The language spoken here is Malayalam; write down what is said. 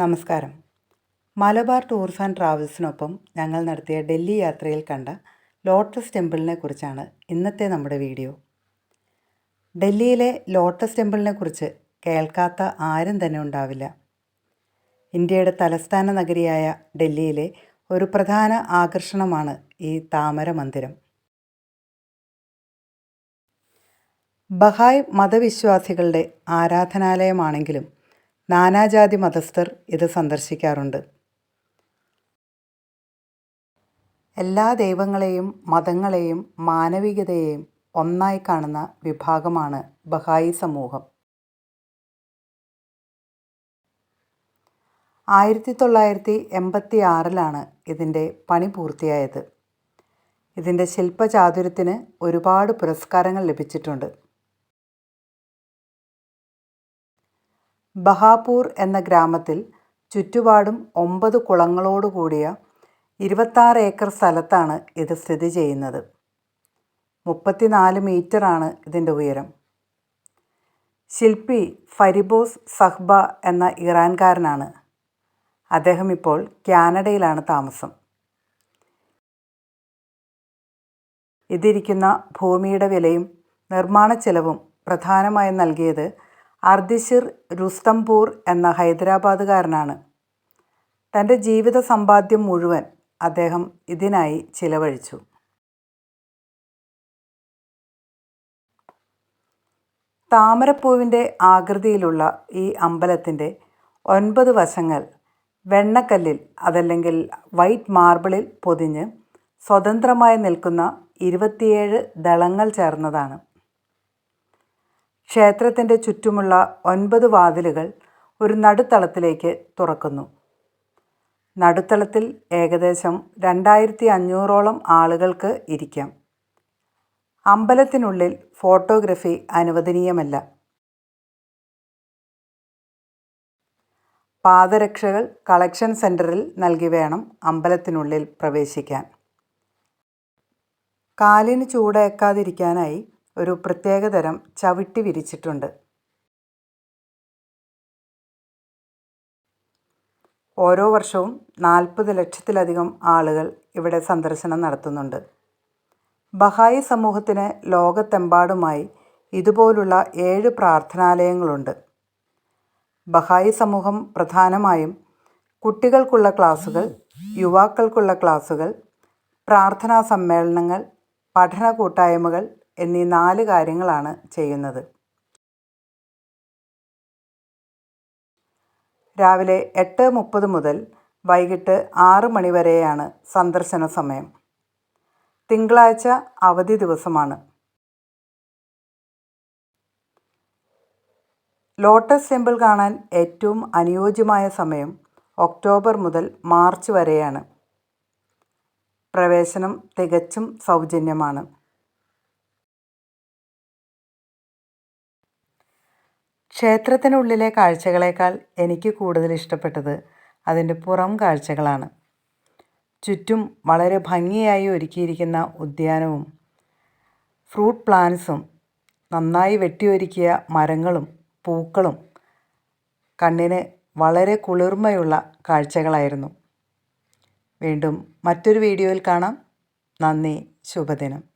നമസ്കാരം. മലബാർ ടൂർസ് ആൻഡ് ട്രാവൽസിനൊപ്പം ഞങ്ങൾ നടത്തിയ ഡൽഹി യാത്രയിൽ കണ്ട ലോട്ടസ് ടെമ്പിളിനെ കുറിച്ചാണ് ഇന്നത്തെ നമ്മുടെ വീഡിയോ. ഡൽഹിയിലെ ലോട്ടസ് ടെമ്പിളിനെ കുറിച്ച് കേൾക്കാത്ത ആരും തന്നെ ഉണ്ടാവില്ല. ഇന്ത്യയുടെ തലസ്ഥാന നഗരിയായ ഡൽഹിയിലെ ഒരു പ്രധാന ആകർഷണമാണ് ഈ താമര മന്ദിരം. ബഹായ് മതവിശ്വാസികളുടെ ആരാധനാലയമാണെങ്കിലും നാനാജാതി മതസ്ഥർ ഇത് സന്ദർശിക്കാറുണ്ട്. എല്ലാ ദൈവങ്ങളെയും മതങ്ങളെയും മാനവികതയെയും ഒന്നായി കാണുന്ന വിഭാഗമാണ് ബഹായി സമൂഹം. ആയിരത്തി തൊള്ളായിരത്തി എൺപത്തി ആറിലാണ് ഇതിന്റെ പണി പൂർത്തിയായത്. ഇതിന്റെ ശില്പചാതുര്യത്തിന് ഒരുപാട് പുരസ്കാരങ്ങൾ ലഭിച്ചിട്ടുണ്ട്. ബഹാപൂർ എന്ന ഗ്രാമത്തിൽ ചുറ്റുപാടും ഒമ്പത് കുളങ്ങളോടുകൂടിയ ഇരുപത്താറ് ഏക്കർ സ്ഥലത്താണ് ഇത് സ്ഥിതി ചെയ്യുന്നത്. മുപ്പത്തിനാല് മീറ്ററാണ് ഇതിന്റെ ഉയരം. ശില്പി ഫരിബോസ് സഹ്ബ എന്ന ഇറാൻകാരനാണ്. അദ്ദേഹം ഇപ്പോൾ കാനഡയിലാണ് താമസം. ഇതിരിക്കുന്ന ഭൂമിയുടെ വിലയും നിർമ്മാണ ചെലവും പ്രധാനമായും നൽകിയത് അർദിഷിർ രുസ്തംപൂർ എന്ന ഹൈദരാബാദുകാരനാണ്. തന്റെ ജീവിത സമ്പാദ്യം മുഴുവൻ അദ്ദേഹം ഇതിനായി ചിലവഴിച്ചു. താമരപ്പൂവിന്റെ ആകൃതിയിലുള്ള ഈ അമ്പലത്തിന്റെ ഒൻപത് വശങ്ങൾ വെണ്ണക്കല്ലിൽ അതല്ലെങ്കിൽ വൈറ്റ് മാർബിളിൽ പൊതിഞ്ഞ് സ്വതന്ത്രമായി നിൽക്കുന്ന ഇരുപത്തിയേഴ് ദളങ്ങൾ ചേർന്നതാണ്. ക്ഷേത്രത്തിന്റെ ചുറ്റുമുള്ള ഒൻപത് വാതിലുകൾ ഒരു നടുത്തളത്തിലേക്ക് തുറക്കുന്നു. നടുത്തളത്തിൽ ഏകദേശം രണ്ടായിരത്തി അഞ്ഞൂറോളം ആളുകൾക്ക് ഇരിക്കാം. അമ്പലത്തിനുള്ളിൽ ഫോട്ടോഗ്രഫി അനുവദനീയമല്ല. പാദരക്ഷകൾ കളക്ഷൻ സെന്ററിൽ നൽകി വേണം അമ്പലത്തിനുള്ളിൽ പ്രവേശിക്കാൻ. കാലിന് ചൂടേക്കാതിരിക്കാനായി ഒരു പ്രത്യേകതരം ചവിട്ടി വിരിച്ചിട്ടുണ്ട്. ഓരോ വർഷവും നാൽപ്പത് ലക്ഷത്തിലധികം ആളുകൾ ഇവിടെ സന്ദർശനം നടത്തുന്നുണ്ട്. ബഹായി സമൂഹത്തിന് ലോകത്തെമ്പാടുമായി ഇതുപോലുള്ള ഏഴ് പ്രാർത്ഥനാലയങ്ങളുണ്ട്. ബഹായി സമൂഹം പ്രധാനമായും കുട്ടികൾക്കുള്ള ക്ലാസുകൾ യുവാക്കൾക്കുള്ള ക്ലാസുകൾ പ്രാർത്ഥനാ സമ്മേളനങ്ങൾ പഠന കൂട്ടായ്മകൾ എന്നീ നാല് കാര്യങ്ങളാണ് ചെയ്യുന്നത്. രാവിലെ എട്ട് മുപ്പത് മുതൽ വൈകിട്ട് ആറ് മണി വരെയാണ് സന്ദർശന സമയം. തിങ്കളാഴ്ച അവധി ദിവസമാണ്. ലോട്ടസ് ടെമ്പിൾ കാണാൻ ഏറ്റവും അനുയോജ്യമായ സമയം ഒക്ടോബർ മുതൽ മാർച്ച് വരെയാണ്. പ്രവേശനം തികച്ചും സൗജന്യമാണ്. ക്ഷേത്രത്തിനുള്ളിലെ കാഴ്ചകളേക്കാൾ എനിക്ക് കൂടുതൽ ഇഷ്ടപ്പെട്ടത് അതിന്റെ പുറം കാഴ്ചകളാണ്. ചുറ്റും വളരെ ഭംഗിയായി ഒരുക്കിയിരിക്കുന്ന ഉദ്യാനവും ഫ്രൂട്ട് പ്ലാന്റ്സും നന്നായി വെട്ടിയൊരുക്കിയ മരങ്ങളും പൂക്കളും കണ്ണിന് വളരെ കുളിർമയുള്ള കാഴ്ചകളായിരുന്നു. വീണ്ടും മറ്റൊരു വീഡിയോയിൽ കാണാം. നന്ദി ശുഭദിനം.